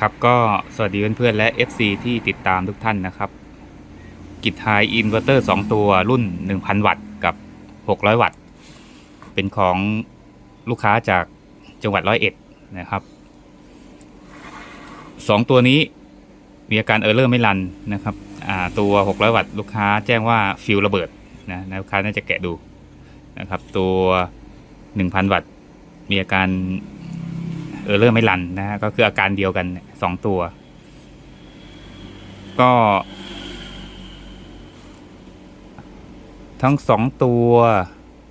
ครับก็สวัสดีเพื่อนๆและ FC ที่ติดตามทุกท่านนะครับ กิจไฮอินเวอร์เตอร์ 2 ตัวรุ่น 1,000 วัตต์กับ 600 วัตต์ เป็นของลูกค้าจากจังหวัดร้อยเอ็ดนะครับ 2 ตัวนี้มีอาการเออร์เลอร์ไม่รันนะครับตัว 600 วัตต์ลูกค้าแจ้งว่าฟิวระเบิดนะลูกค้าน่าจะแกะดูนะครับ ตัว 1,000 วัตต์มีอาการ เออเลอร์ไม่รันนะฮะก็คืออาการเดียวกันสองตัว ก็ ทั้งสองตัว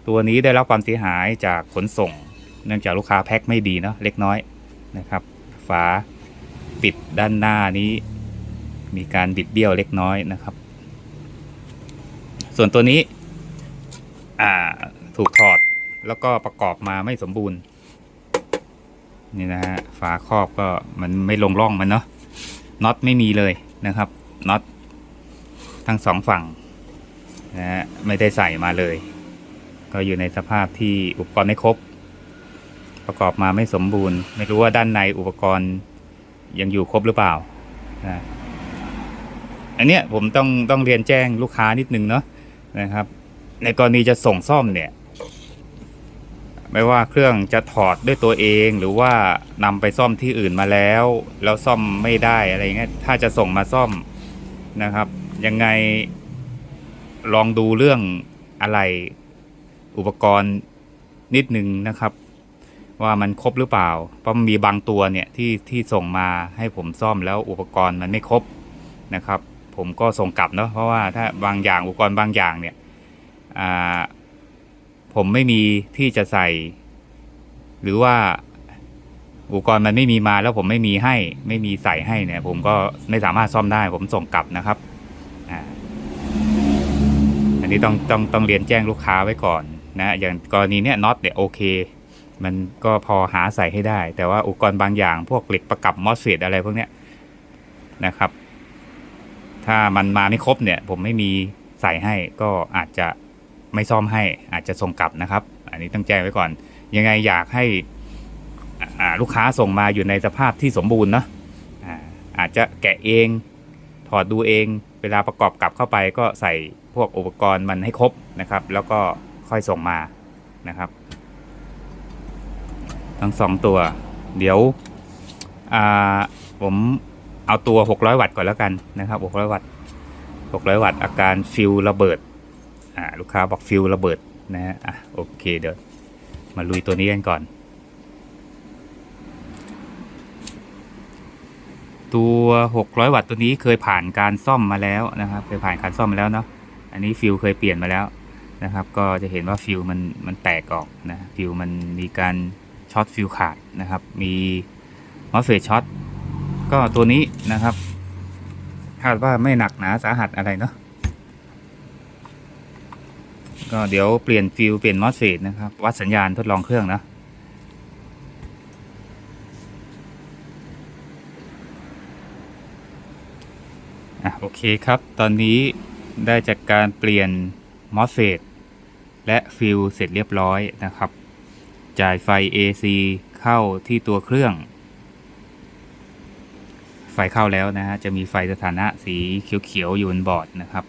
ตัวนี้ได้รับความเสียหายจากขนส่ง เนื่องจากลูกค้าแพ็คไม่ดีเนาะเล็กน้อยนะครับ ฝาปิดด้านหน้านี้ มีการบิดเบี้ยวเล็กน้อยนะครับ ส่วนตัวนี้ อ่าถูกถอดแล้วก็ประกอบมาไม่สมบูรณ์ นี่นะฮะฝาครอบก็มันไม่ลงร่องมันเนาะน็อตไม่มีเลยนะครับน็อตทั้งสองฝั่งนะฮะไม่ได้ใส่มาเลย ก็อยู่ในสภาพที่อุปกรณ์ไม่ครบ ประกอบมาไม่สมบูรณ์ ไม่รู้ว่าด้านในอุปกรณ์ยังอยู่ครบหรือเปล่านะอันเนี้ยผมต้องต้องเรียนแจ้งลูกค้านิดนึงเนาะนะครับ ในกรณีจะส่งซ่อมเนี่ย ไม่ว่าเครื่องจะถอดด้วยตัวเองหรือว่านำไปซ่อมที่อื่นมาแล้ว แล้วซ่อมไม่ได้อะไรเงี้ยถ้าจะส่งมาซ่อมนะครับ ยังไงลองดูเรื่องอะไรอุปกรณ์นิดนึงนะครับ ว่ามันครบหรือเปล่า เพราะมีบางตัวเนี่ยที่ที่ส่งมาให้ผมซ่อมแล้วอุปกรณ์มันไม่ครบนะครับ ผมก็ส่งกลับเนาะเพราะว่าถ้าบางอย่างอุปกรณ์บางอย่างเนี่ยอ่า ผมไม่มีที่จะใส่ หรือว่าอุปกรณ์มันไม่มีมาแล้วผมไม่มีให้ ไม่มีใส่ให้เนี่ย ผมก็ไม่สามารถซ่อมได้ ผมส่งกลับนะครับอันนี้ต้องต้องต้องเรียนแจ้งลูกค้าไว้ก่อนนะอย่างกรณีเนี้ยน็อตเนี่ยโอเค มันก็พอหาใส่ให้ได้ แต่ว่าอุปกรณ์บางอย่างพวกเหล็กประกับมอสเฟตอะไรพวกเนี้ยนะครับ ถ้ามันมาไม่ครบเนี่ย ผมไม่มีใส่ให้ก็อาจจะ ไม่ซ่อมให้อาจจะส่งกลับนะครับ อันนี้ต้องแจ้งไว้ก่อน ยังไงอยากให้ลูกค้าส่งมาอยู่ในสภาพที่สมบูรณ์เนาะอาจจะแกะเองถอดดูเอง เวลาประกอบกลับเข้าไปก็ใส่พวกอุปกรณ์มันให้ครบนะครับ แล้วก็ค่อยส่งมานะครับ ทั้งสองตัว เดี๋ยวผมเอาตัว 600 วัตต์ก่อนแล้วกันนะครับ 600 วัตต์ 600 วัตต์อาการฟิลระเบิด อ่าลูกค้าบอกฟิลระเบิดนะฮะอะโอเคเดี๋ยวมาลุยตัวนี้กันก่อน ตัว 600 วัตต์ตัวนี้เคยผ่านการซ่อมมาแล้วนะครับ เคยผ่านการซ่อมมาแล้วเนาะอันนี้ฟิลเคยเปลี่ยนมาแล้วนะครับ ก็จะเห็นว่าฟิลมันมันแตกออกนะฟิลมันมีการช็อตฟิลขาดนะครับ มีมอสเฟตช็อตก็ตัวนี้นะครับคาดว่าไม่หนักหนาสาหัสอะไรเนาะ ก็เดี๋ยวเปลี่ยนฟิลเปลี่ยนมอสเฟตนะครับ วัดสัญญาณทดลองเครื่องนะอะโอเคครับ ตอนนี้ได้จากการเปลี่ยนมอสเฟตและฟิลเสร็จเรียบร้อยนะครับ จ่ายไฟ AC เข้าที่ตัวเครื่อง ไฟเข้าแล้วนะฮะ จะมีไฟสถานะสีเขียวๆอยู่บนบอร์ดนะครับ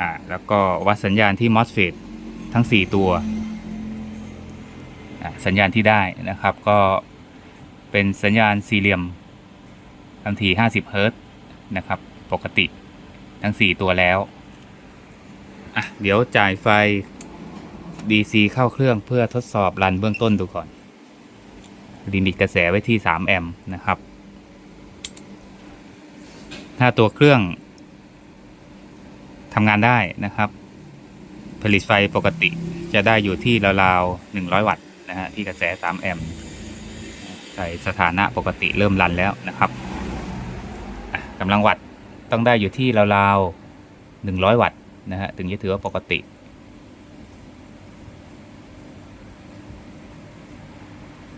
อ่าแล้วก็วัดสัญญาณที่ MOSFET ทั้ง 4 ตัว สัญญาณที่ได้นะครับก็เป็นสัญญาณสี่เหลี่ยมทันที 50 เฮิรตซ์นะครับ ปกติทั้ง 4 ตัวแล้วอะเดี๋ยวจ่ายไฟ DC เข้าเครื่องเพื่อทดสอบรันเบื้องต้นดูก่อนลิมิตกระแสไว้ที่ 3 แอมป์นะครับ ถ้าตัวเครื่อง ทำงานได้นะครับ ผลิตไฟปกติจะได้อยู่ที่ราวๆ100 วัตต์นะฮะที่กระแส 3 แอมป์ใส่สถานะปกติเริ่มรันแล้วนะครับกำลังวัตต์ต้องได้อยู่ที่ราวๆ100 วัตต์นะฮะถึงจะถือว่าปกติ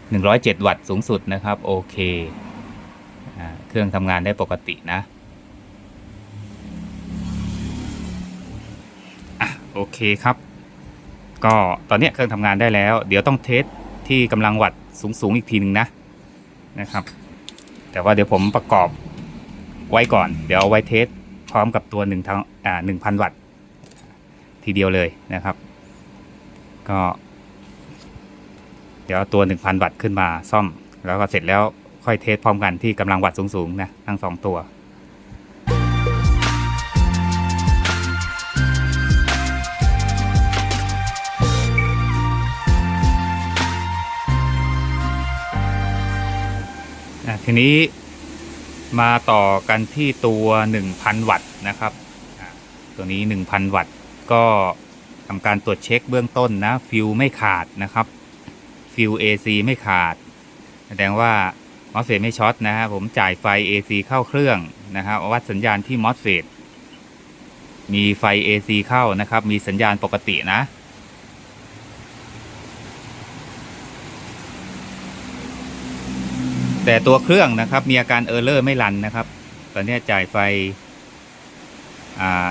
107 วัตต์สูงสุดนะครับ โอเคอเครื่องทำงานได้ปกตินะ โอเคครับ ก็ตอนนี้เครื่องทำงานได้แล้ว เดี๋ยวต้องเทสที่กำลังวัตต์สูงๆอีกทีหนึ่งนะนะครับ แต่ว่าเดี๋ยวผมประกอบไว้ก่อน เดี๋ยวเอาไว้เทสพร้อมกับตัวหนึ่งทางอ่าหนึ่งพันวัตต์ทีเดียวเลยนะครับ ก็ เดี๋ยวเอาตัว1,000วัตต์ขึ้นมาซ่อม แล้วก็เสร็จแล้วค่อยเทสพร้อมกันที่กำลังวัตต์สูงๆนะทั้งสองตัว ทีนี้มาต่อกันที่ตัว 1,000 วัตต์นะครับ ตัวนี้ 1,000 วัตต์ก็ทำการตรวจเช็คเบื้องต้นนะ ฟิวไม่ขาดนะครับฟิว AC ไม่ขาด แสดงว่ามอสเฟตไม่ช็อตนะฮะผมจ่ายไฟ AC เข้าเครื่องนะครับวัดสัญญาณที่มอสเฟตมีไฟ AC เข้านะครับ มีสัญญาณปกตินะ แต่ตัวเครื่องนะครับ มีอาการเออร์เลอร์ไม่รันนะครับ ตอนนี้จ่ายไฟ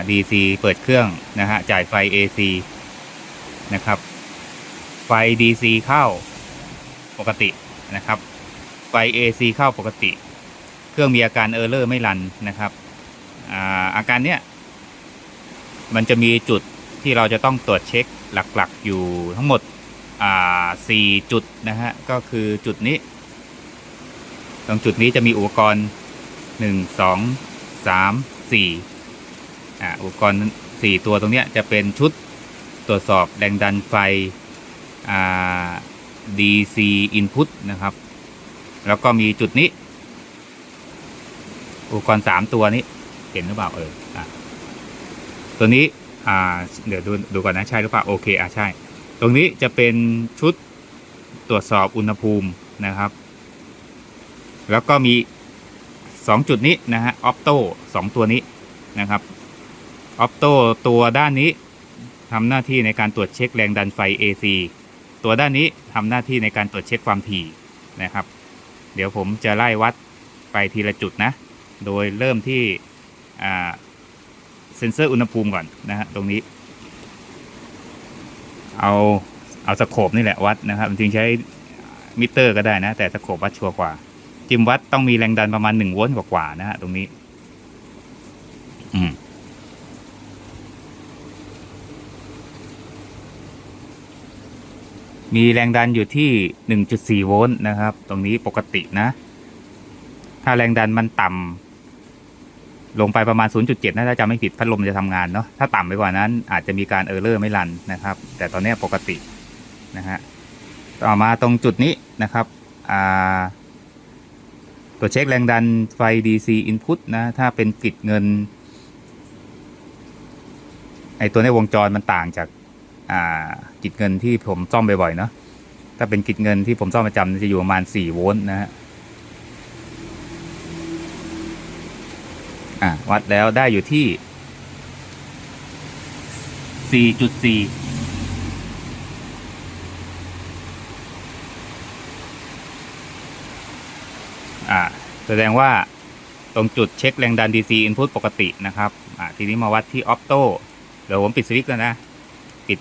DC เปิดเครื่องนะฮะ จ่ายไฟ AC นะครับ ไฟ DC เข้าปกตินะครับ ไฟ AC เข้าปกติ เครื่องมีอาการเออร์เลอร์ไม่รันนะครับ อาอาการเนี้ยมันจะมีจุดที่เราจะต้องตรวจเช็คหลักๆ อยู่ทั้งหมดอ่าสี่จุดนะฮะ ก็คือจุดนี้ ตรงจุดนี้จะมีอุปกรณ์หนึ่งสองสามสี่อ่าอุปกรณ์สี่ตัวตรงเนี้ยจะเป็นชุดตรวจสอบแรงดันไฟอ่า DC input นะครับ แล้วก็มีจุดนี้ อุปกรณ์สามตัวนี้ เห็นหรือเปล่าเอออะตัวนี้อ่าเดี๋ยวดูดูก่อนนะใช่หรือเปล่าโอเคอะใช่ ตรงนี้จะเป็นชุดตรวจสอบอุณหภูมินะครับ แล้วก็มี 2 จุดนี้นะฮะออปโต้สองตัวนี้นะครับออปโต้ตัวด้านนี้ทำหน้าที่ในการตรวจเช็คแรงดันไฟ AC ตัวด้านนี้ทำหน้าที่ในการตรวจเช็คความถี่นะครับ เดี๋ยวผมจะไล่วัดไปทีละจุดนะ โดยเริ่มที่เซ็นเซอร์อุณหภูมิก่อนนะฮะตรงนี้ เอาเอาสโคปนี่แหละวัดนะครับจริงใช้มิเตอร์ก็ได้นะ แต่สโคปวัดชัวร์กว่า จิมวัดต้องมีแรงดันประมาณหนึ่งโวลต์กว่าๆนะฮะตรงนี้ อืมมีแรงดันอยู่ที่หนึ่งจุดสี่โวลต์นะครับ ตรงนี้ปกตินะ ถ้าแรงดันมันต่ำลงไปประมาณ 0.7นะถ้าจำไม่ผิดพัดลมจะทำงานเนาะ ถ้าต่ำไปกว่านั้น อาจจะมีการเออร์เลอร์ไม่รันนะครับ แต่ตอนนี้ปกตินะฮะ ต่อมาตรงจุดนี้นะครับ อ่า ตัวเช็คแรงดันไฟ DC input นะ ถ้าเป็นกิดเงิน ไอตัวในวงจรมันต่างจากอ่ากิดเงินที่ผมซ่อมบ่อยๆเนาะถ้าเป็นกิดเงินที่ผมซ่อมประจำจะอยู่ประมาณ 4 โวลต์นะฮะวัดแล้วได้อยู่ที่ 4.4 อ่า แสดงว่าตรงจุดเช็คแรงดัน DC input ปกตินะครับอ่าทีนี้มาวัดที่ opto เดี๋ยวผมปิดสวิตช์แล้วนะ ปิด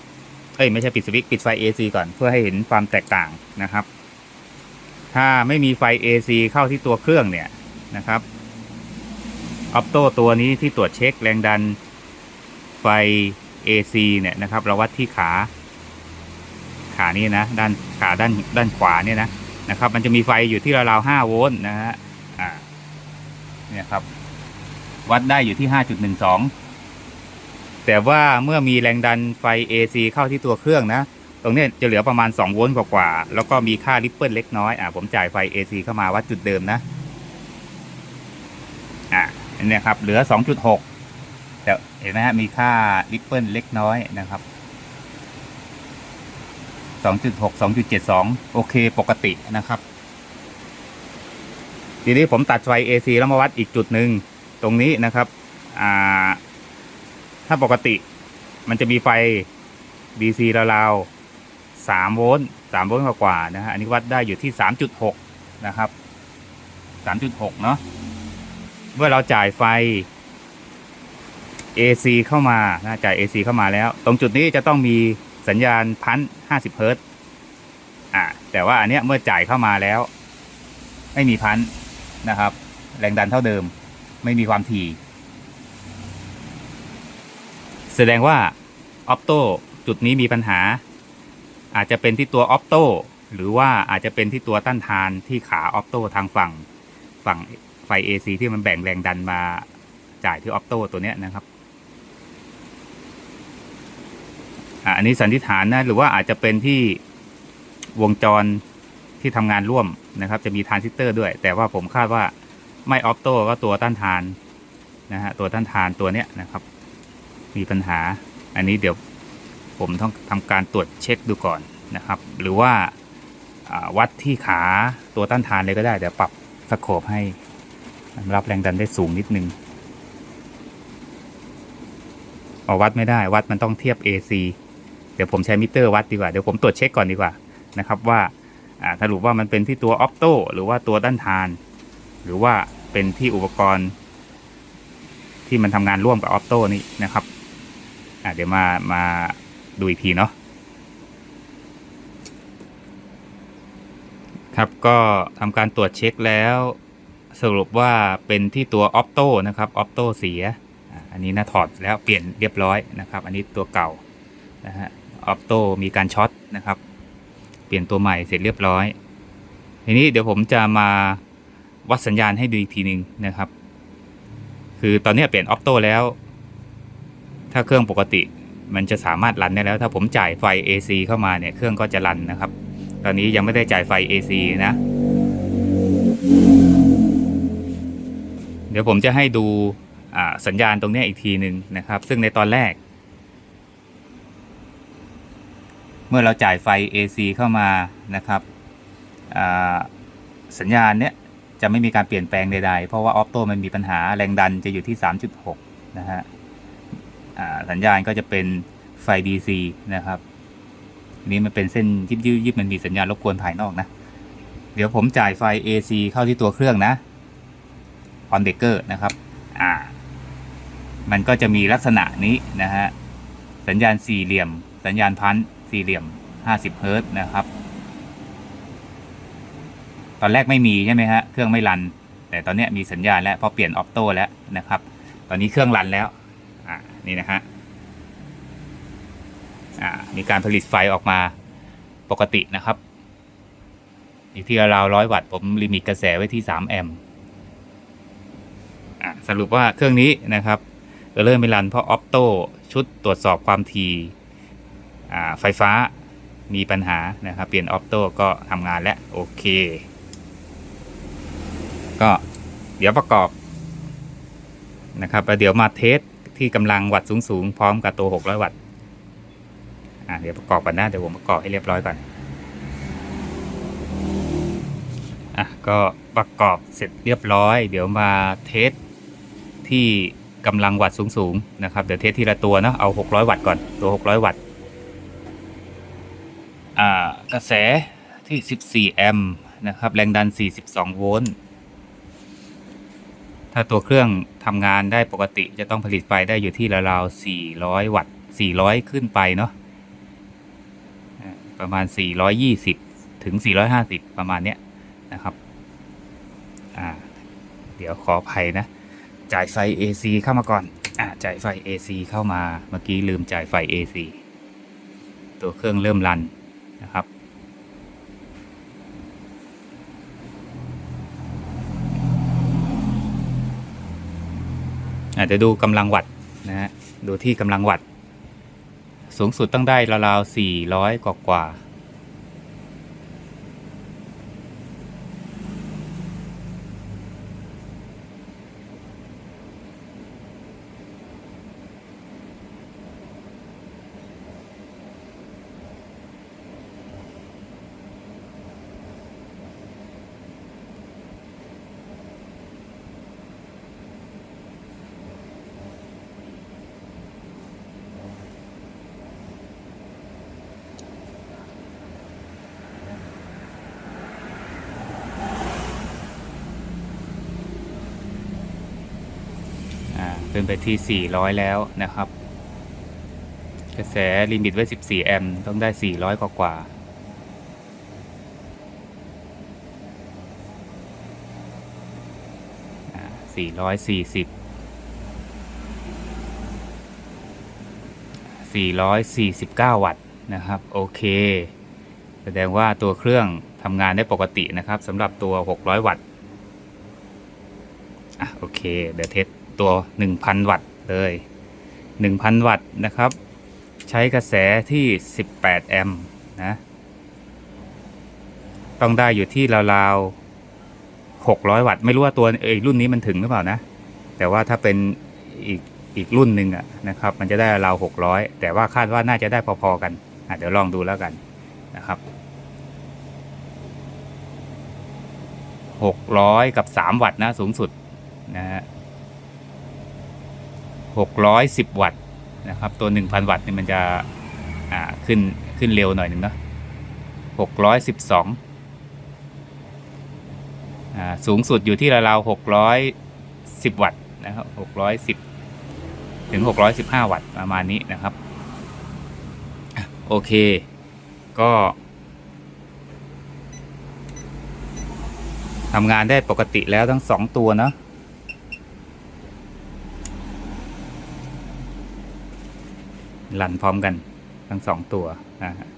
เอ้ย ไม่ใช่ปิดสวิตช์ปิดไฟ AC ก่อนเพื่อให้เห็นความแตกต่างนะครับ ถ้าไม่มีไฟ AC เข้าที่ตัวเครื่องเนี่ยนะครับ opto ตัวนี้ที่ตรวจเช็คแรงดันไฟ AC เนี่ยนะครับ เราวัดที่ขา ขานี่นะ ด้านขาด้านด้านขวาเนี่ยนะนะครับ มันจะมีไฟอยู่ที่ราวๆ5โวลต์นะฮะ เนี่ยครับ วัดได้อยู่ที่ 5.12 แต่ว่าเมื่อมีแรงดันไฟ AC เข้าที่ตัวเครื่องนะ ตรงเนี้ยจะเหลือประมาณ 2 โวลต์กว่าๆแล้วก็มีค่าริปเปิลเล็กน้อยอ่าผมจ่ายไฟ AC เข้ามาวัดจุดเดิมนะอ่าเนี่ยครับ เหลือ 2.6 แต่เห็นไหมฮะมีค่าริปเปิลเล็กน้อยนะครับ2.6 2.72 โอเคปกตินะครับ ทีนี้ผมตัดไฟ AC แล้วมาวัดอีกจุดหนึ่งตรงนี้นะครับอ่าถ้าปกติมันจะมีไฟ DC ราวๆ3โวลต์3โวลต์กว่าๆนะฮะอันนี้วัดได้อยู่ที่ 3.6 นะครับ 3.6 เนาะเมื่อเราจ่ายไฟ AC เข้ามานะจ่าย AC เข้ามาแล้ว ตรงจุดนี้จะต้องมีสัญญาณพัน50เฮิรตซ์อ่าแต่ว่าอันเนี้ยเมื่อจ่ายเข้ามาแล้ว ไม่มีพัน นะครับ แรงดันเท่าเดิมไม่มีความถี่ แสดงว่าออ t โตจุดนี้มีปัญหา อาจจะเป็นที่ตัวออ t โตหรือว่าอาจจะเป็นที่ตัวต้านทานที่ขาออ t โตทางฝั่งฝั่งไฟ AC ที่มันแบ่งแรงดันมาจ่ายที่ออ t โตตัวเนี้ยนะครับอันนี้สันนิษฐานนะหรือว่าอาจจะเป็นที่วงจร ที่ทำงานร่วมนะครับ จะมีทรานซิสเตอร์ด้วย แต่ว่าผมคาดว่าไม่ออ t โตก็ตัวต้านทานนะฮะตัวต้านทานตัวเนี้ยนะครับ มีปัญหา อันนี้เดี๋ยวผมต้องทำการตรวจเช็คดูก่อนนะครับ หรือว่าวัดที่ขาตัวต้านทานเลยก็ได้เดี๋ยวปรับสโคปให้รับแรงดันได้สูงนิดนึงออวัดไม่ได้วัดมันต้องเทียบ AC เดี๋ยวผมใช้มิเตอร์วัดดีกว่า เดี๋ยวผมตรวจเช็คก่อนดีกว่านะครับว่า สรุปว่ามันเป็นที่ตัวออ t โตหรือว่าตัวด้านทาน หรือว่าเป็นที่อุปกรณ์ ที่มันทำงานร่วมกับออ t โตนี่นะครับเดี๋ยวมามาดูอีกทีเนาะครับก็ทำการตรวจเช็คแล้วสรุปว่าเป็นที่ตัวออ t โตนะครับออ t โตเสีย อันนี้นะถอดแล้วเปลี่ยนเรียบร้อยนะครับ อันนี้ตัวเก่านะฮะออ t โตมีการช็อตนะครับ เปลี่ยนตัวใหม่เสร็จเรียบร้อย ทีนี้เดี๋ยวผมจะมาวัดสัญญาณให้ดูอีกทีหนึ่งนะครับ คือตอนนี้เปลี่ยนออ t โตแล้ว ถ้าเครื่องปกติมันจะสามารถรันได้แล้ว ถ้าผมจ่ายไฟ AC เข้ามาเนี่ยเครื่องก็จะรันนะครับ ตอนนี้ยังไม่ได้จ่ายไฟ AC นะ เดี๋ยวผมจะให้ดูสัญญาณตรงนี้อีกทีหนึ่งนะครับ ซึ่งในตอนแรก เมื่อเราจ่ายไฟ AC เข้ามานะครับสัญญาณเนี้ยจะไม่มีการเปลี่ยนแปลงใดๆ เพราะว่าออ t โตมันมีปัญหาแรงดันจะอยู่ที่ 3.6 นะฮะสัญญาณก็จะเป็นไฟ DC นะครับนี่มันเป็นเส้นยิบยิบยิบมันมีสัญญาณรบกวนภายนอกนะ เดี๋ยวผมจ่ายไฟ AC เข้าที่ตัวเครื่องนะ on breaker นะครับ อ่า มันก็จะมีลักษณะนี้นะฮะ สัญญาณสี่เหลี่ยม สัญญาณพันธ สี่เหลี่ยม 50 เฮิร์ตนะครับ ตอนแรกไม่มีใช่ไหมฮะ เครื่องไม่รัน แต่ตอนนี้มีสัญญาณแล้วเพราะเปลี่ยนออ t โตแล้วนะครับ ตอนนี้เครื่องรันแล้ว อ่า นี่นะฮะ อ่า มีการผลิตไฟออกมาปกตินะครับ อยู่ที่ราวร้อยวัตต์ ผมลิมิตกระแสไว้ที่ 3 แอมป์อ่าสรุปว่าเครื่องนี้นะครับเริ่มไม่รันเพราะออ t โตชุดตรวจสอบความถี่ ไฟฟ้ามีปัญหานะครับ เปลี่ยนออ t โตก็ทำงานแล้วโอเค ก็เดี๋ยวประกอบนะครับแล้วเดี๋ยวมาเทสที่กำลังวัตต์สูงๆ พร้อมกับตัว 600 วัตต์อะเดี๋ยวประกอบกันนะเดี๋ยวผมประกอบให้เรียบร้อยก่อนอะก็ประกอบเสร็จเรียบร้อย เดี๋ยวมาเทสที่กำลังวัตต์สูงๆนะครับ เดี๋ยวเทสทีละตัวเนาะเอา 600 วัตต์ก่อนตัว 600 วัตต์ กระแสที่ 14 แอมป์นะครับ แรงดัน 42 โวลต์ ถ้าตัวเครื่องทำงานได้ปกติจะต้องผลิตไฟได้อยู่ที่ราวๆ 400 วัตต์ 400 ขึ้นไปเนาะ ประมาณ 420 ถึง 450 ประมาณเนี้ยนะครับอ่าเดี๋ยวขออภัยนะ จ่ายไฟ AC เข้ามาก่อนอ่าจ่ายไฟ AC เข้ามา เมื่อกี้ลืมจ่ายไฟ AC ตัวเครื่องเริ่มรัน นะครับ อาจจะดูกำลังวัตนะฮะดูที่กำลังวัตสูงสุดต้องได้ราวๆ400 กว่ากว่า ขึ้นไปที่ 400 แล้วนะครับ กระแสลิมิตไว้ 14 แอมป์ต้องได้ 400 กว่ากว่าสี่ร้อยสี่สิบสี่ร้อยสี่สิบเก้าวัตต์นะครับ โอเค แสดงว่าตัวเครื่องทำงานได้ปกตินะครับสำหรับตัว 600 วัตต์อะโอเค เดี๋ยวเทส ตัว 1,000 วัตต์เลย 1,000 วัตต์นะครับ ใช้กระแสที่ 18 แอมป์นะ ต้องได้อยู่ที่ราวๆ 600 วัตต์ ไม่รู้ว่าตัวเอยรุ่นนี้มันถึงหรือเปล่านะ แต่ว่าถ้าเป็นอีกอีกรุ่นหนึ่งอะนะครับ มันจะได้ราว600 แต่ว่าคาดว่าน่าจะได้พอๆกันอะเดี๋ยวลองดูแล้วกันนะครับ600 กับ 3 วัตต์นะ สูงสุดนะฮะ 610 วัตต์นะครับ ตัว 1,000 วัตต์นี่มันจะขึ้นขึ้นเร็วหน่อยหนึ่งเนาะ612อ่าสูงสุดอยู่ที่ราวๆ610 วัตต์นะครับ610 ถึง 615 วัตต์ประมาณนี้นะครับ โอเค ก็ทำงานได้ปกติแล้วทั้งสองตัวเนาะ รันพร้อมกันทั้งสองตัวนะฮะ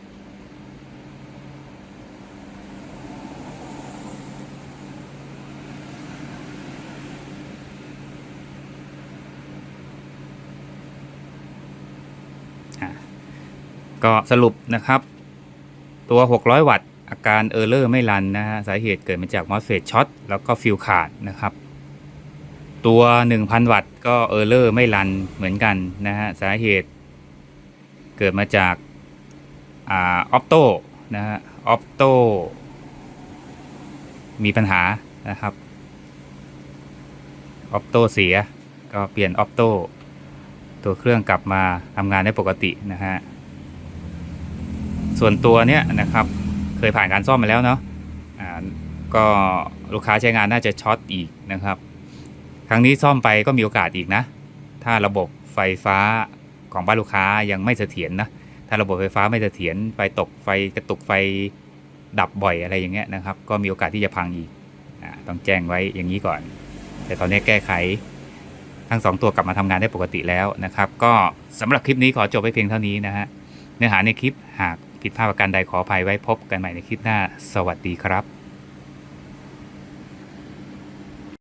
ก็สรุปนะครับ ตัว 600 วัตต์ อาการเออร์เลอร์ไม่รันนะฮะสาเหตุเกิดมาจากมอสเฟตช็อตแล้วก็ฟิวขาดนะครับ ตัว 1,000 วัตต์ก็เออร์เลอร์ไม่รันเหมือนกันนะฮะสาเหตุ เกิดมาจากอออปโตนะฮะออปโตมีปัญหานะครับออปโตเสียก็เปลี่ยนออปโตตัวเครื่องกลับมาทำงานได้ปกตินะฮะส่วนตัวเนี้ยนะครับเคยผ่านการซ่อมมาแล้วเนาะอ่าก็ลูกค้าใช้งานน่าจะช็อตอีกนะครับ ครั้งนี้ซ่อมไปก็มีโอกาสอีกนะ ถ้าระบบไฟฟ้า ของบ้านลูกค้ายังไม่เสถียรนะถ้าระบบไฟฟ้าไม่เสถียรไฟตกไฟกระตุกไฟดับบ่อยอะไรอย่างเงี้ยนะครับ ก็มีโอกาสที่จะพังอีกอต้องแจ้งไว้อย่างนี้ก่อน แต่ตอนนี้แก้ไขทั้งสองตัวกลับมาทำงานได้ปกติแล้วนะครับ ก็สำหรับคลิปนี้ขอจบไว้เพียงเท่านี้นะฮะเนื้อหาในคลิปหากผิดพลาดประการใดขออภัยไว้พบกันใหม่ในคลิปหน้า สวัสดีครับ